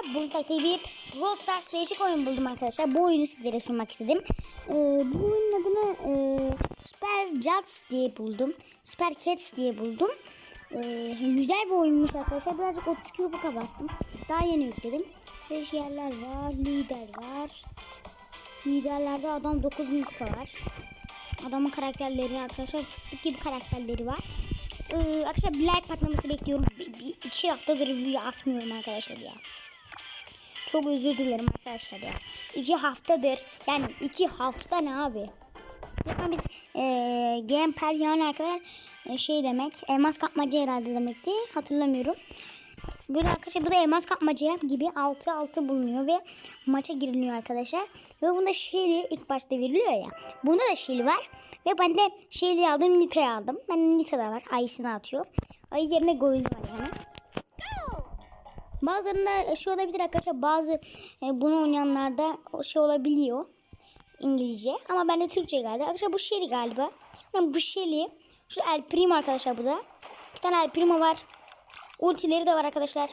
arkadaşlar. Bu ülkede bir Brawl Stars değişik oyun buldum arkadaşlar. Bu oyunu sizlere sunmak istedim. Ee, bu oyunun adını e, Super Jets diye buldum. Super Cats diye buldum. Ee, güzel bir oyunmuş arkadaşlar. Birazcık 32 kupa bastım. Daha yeni yükledim. 5 yerler var. Lider var. Liderlerde adam 9000 kupa var. Adamın karakterleri arkadaşlar fıstık gibi karakterleri var. Ee, arkadaşlar bir like patlaması bekliyorum. İki haftadır video atmıyorum arkadaşlar ya. Çok özür dilerim arkadaşlar ya. İki haftadır yani iki hafta ne abi? Zaten biz e, Gamper yani arkadaşlar e, şey demek elmas kapmaca herhalde demekti hatırlamıyorum. Böyle arkadaşlar bu da elmas kapmaca gibi 6 6 bulunuyor ve maça giriliyor arkadaşlar. Ve bunda şeyli ilk başta veriliyor ya. Bunda da şeyli var. Ve ben de şeyli aldım Nita'yı aldım. Ben Nita da var. Ayısını atıyor. Ayı yerine goril var yani. Bazılarında şey olabilir arkadaşlar. Bazı e, bunu oynayanlarda şey olabiliyor. İngilizce. Ama bende Türkçe geldi. Arkadaşlar bu Shelly galiba. Bu Shelly. Şu El Primo arkadaşlar bu da. Bir tane El Primo var. Ultileri de var arkadaşlar.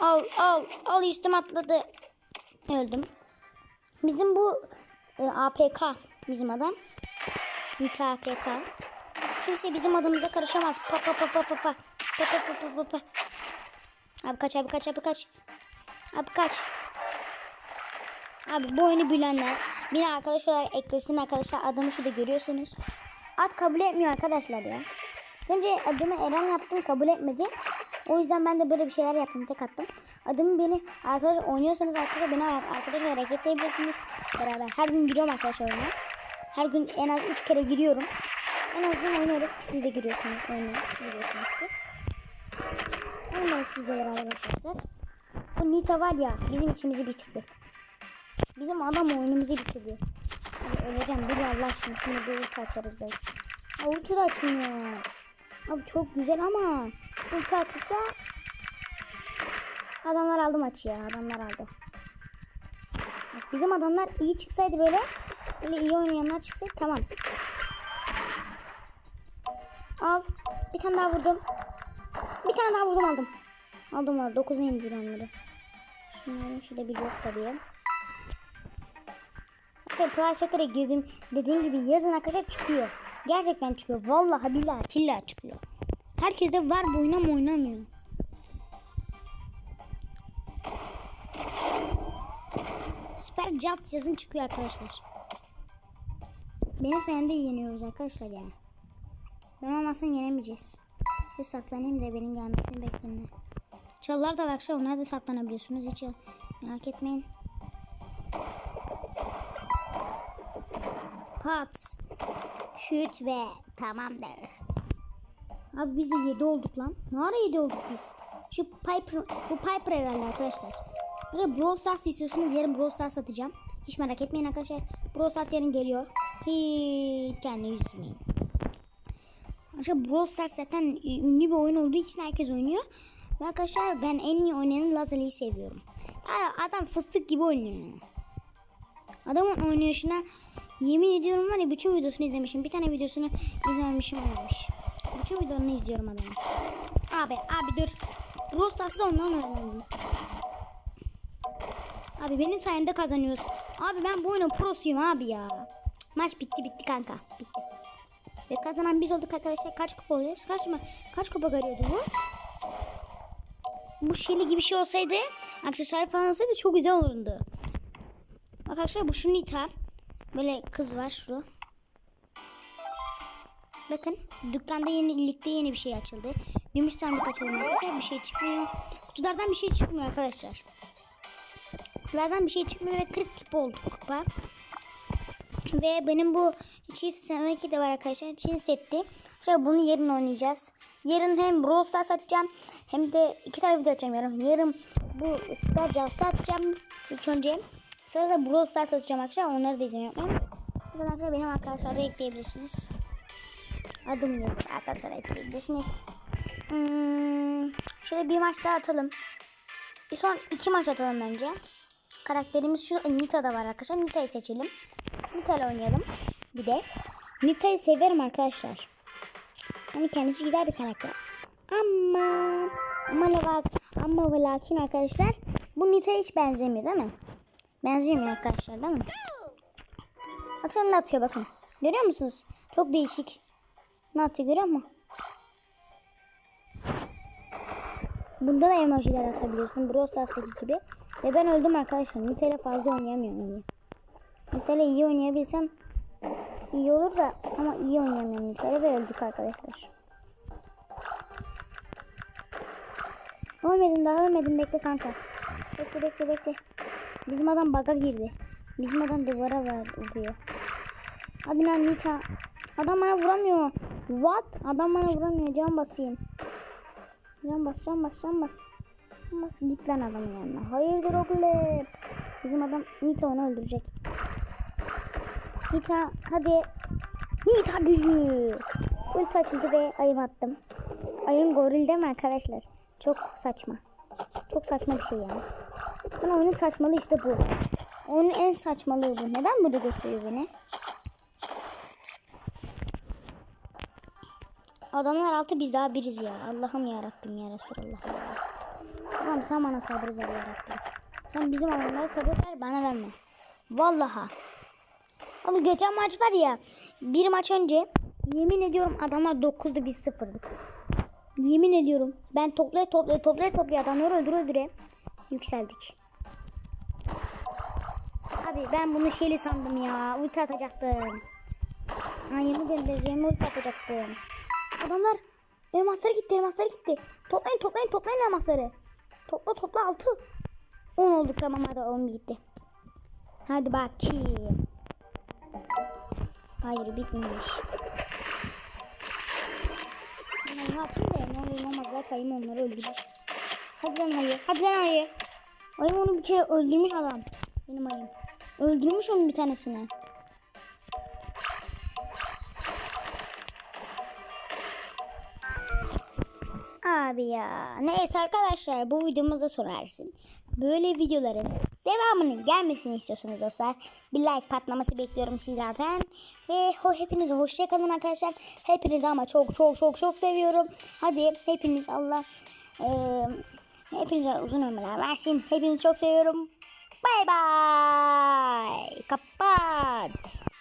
Al al al üstüme atladı. Öldüm. Bizim bu e, APK bizim adam. Nita APK. Kimse bizim adımıza karışamaz. Pa pa pa pa pa pa. Pa pa pa pa. Abi kaç abi kaç abi kaç. Abi kaç. Abi bu oyunu bilenler bir arkadaş olarak eklesin arkadaşlar adımı şurada görüyorsunuz. Ad kabul etmiyor arkadaşlar ya. Önce adımı Eren yaptım kabul etmedi. O yüzden ben de böyle bir şeyler yaptım tek attım. Adımı beni arkadaşlar oynuyorsanız arkadaşlar beni arkadaşlar hareketleyebilirsiniz. Beraber her gün giriyorum arkadaşlar oyuna. Her gün en az 3 kere giriyorum. En azından oynuyoruz. Siz de giriyorsunuz oyuna. Giriyorsunuz Oynuyoruz sizle beraber arkadaşlar. Bu Nita var ya bizim içimizi bitirdi. Bizim adam oyunumuzu bitirdi. Abi öleceğim dur Allah aşkına şunu bir ulti açarız belki. Aa, ulti de açmıyor. Abi çok güzel ama ulti açılsa adamlar aldı maçı ya adamlar aldı. Bizim adamlar iyi çıksaydı böyle böyle iyi oynayanlar çıksaydı tamam. Al bir tane daha vurdum. Bir tane daha vurdum aldım. Aldım aldım 9'a indir onları. Şunları şurada bir yok tabii. Şey Play Soccer'a girdim dediğim gibi yazın arkadaşlar çıkıyor. Gerçekten çıkıyor. Vallahi billahi tillahi çıkıyor. Herkes de var bu oyun ama oynamıyor. Süper Jump yazın çıkıyor arkadaşlar. Benim sayemde yeniyoruz arkadaşlar ya. Ben olmazsam yenemeyeceğiz. Bir saklanayım da benim gelmesini bekleyin. Çalılar da arkadaşlar. Onlar da saklanabiliyorsunuz. Hiç merak etmeyin. Pat. Küt ve tamamdır. Abi biz de 7 olduk lan. Ne ara 7 olduk biz? Şu Piper, bu Piper herhalde arkadaşlar. Böyle Brawl Stars istiyorsanız yarın Brawl Stars atacağım. Hiç merak etmeyin arkadaşlar. Brawl Stars yarın geliyor. Hiç kendini üzmeyin. Arkadaşlar Brawl Stars zaten ünlü bir oyun olduğu için herkes oynuyor. Ve arkadaşlar ben en iyi oynayanı Lazali'yi seviyorum. Ya adam fıstık gibi oynuyor yani. Adamın oynayışına yemin ediyorum var ya bütün videosunu izlemişim. Bir tane videosunu izlememişim olmamış. Bütün videolarını izliyorum adamın. Abi abi dur. Brawl Stars'da ondan öğrendim. Abi benim sayemde kazanıyoruz. Abi ben bu oyunun prosuyum abi ya. Maç bitti bitti kanka. Bitti. Ve kazanan biz olduk arkadaşlar. Kaç kupa oluyoruz? Kaç mı? Kaç kupa görüyordu bu? Bu şeyli gibi şey olsaydı, aksesuar falan olsaydı çok güzel olurdu. Arkadaşlar bu şu Nita. Böyle kız var şurada. Bakın dükkanda yeni ligde yeni bir şey açıldı. Gümüş sandık açalım arkadaşlar. Bir şey çıkmıyor. Kutulardan bir şey çıkmıyor arkadaşlar. Kutulardan bir şey çıkmıyor ve 40 kupa oldu kupa. Ve benim bu çift semeki de var arkadaşlar. Çin setti. Şöyle bunu yarın oynayacağız. Yarın hem Brawl Stars atacağım hem de iki tane video atacağım yarın. Yarın bu Super Jaws'ı atacağım ilk önce. Sonra da Brawl Stars atacağım arkadaşlar. Onları da izlemeyi unutmayın. Arkadaşlar benim arkadaşlar da ekleyebilirsiniz. Adım yazıp arkadaşlar ekleyebilirsiniz. Hmm, şöyle bir maç daha atalım. Bir son iki maç atalım bence. Karakterimiz şu Nita'da var arkadaşlar. Nita'yı seçelim. Nita ile oynayalım. Bir de Nita'yı severim arkadaşlar. Hani kendisi güzel bir karakter. Ama Ama, levak, ama ve lakin arkadaşlar bu Nita'ya hiç benzemiyor değil mi? Benzemiyor arkadaşlar değil mi? Akşam ne atıyor bakın. Görüyor musunuz? Çok değişik. Ne atıyor görüyor musun? Bunda da emojiler atabiliyorsun. Brawl Stars'taki gibi. Ve ben öldüm arkadaşlar. Nita ile fazla oynayamıyorum ile iyi oynayabilsem iyi olur da ama iyi oynayamıyorum Nita ile ve öldük arkadaşlar. Ölmedim daha ölmedim bekle kanka. Bekle bekle bekle. Bizim adam baga girdi. Bizim adam duvara var vuruyor. Hadi lan Nita. Adam bana vuramıyor. What? Adam bana vuramıyor. Can basayım. Can bas, can bas, can bas. Bas. Git lan adamın yanına. Hayırdır oğlum? Bizim adam Nita onu öldürecek. Nita hadi. Nita gücü. Ulti açıldı ve ayım attım. Ayın goril değil mi arkadaşlar? Çok saçma. Çok saçma bir şey yani. Ama oyunun saçmalığı işte bu. Oyunun en saçmalığı bu. Neden burada gösteriyor beni? Adamlar altı biz daha biriz ya. Allah'ım ya Rabbim ya Resulallah. Tamam sen bana sabır ver ya Rabbim. Sen bizim adamlara sabır ver bana verme. Vallaha. Ama geçen maç var ya. Bir maç önce yemin ediyorum adamlar 9'du biz sıfırdık. Yemin ediyorum. Ben toplaya toplaya toplaya toplaya adamları öldüre öldüre yükseldik. Abi ben bunu şeyli sandım ya. Ulti atacaktım. Ayını göndereceğim ulti atacaktım. Adamlar elmasları gitti elmasları gitti. Toplayın toplayın toplayın elmasları. Topla topla altı. 10 olduk tamam hadi 10 gitti. Hadi bakayım. Hayır bitmemiş. Ne yapayım da ne olur olmaz belki ayım onları öldürür. Hadi lan ayı. Hadi lan ayı. Ayım onu bir kere öldürmüş adam. Benim ayım. Öldürmüş onun bir tanesini. Abi ya. Neyse arkadaşlar bu videomuzda sorarsın. Böyle videoların devamının gelmesini istiyorsunuz dostlar. Bir like patlaması bekliyorum sizlerden. Ve ho hepinize hoşçakalın arkadaşlar. Hepinizi ama çok çok çok çok seviyorum. Hadi hepiniz Allah e, hepinize uzun ömürler versin. Hepinizi çok seviyorum. Bay bay. Kapat.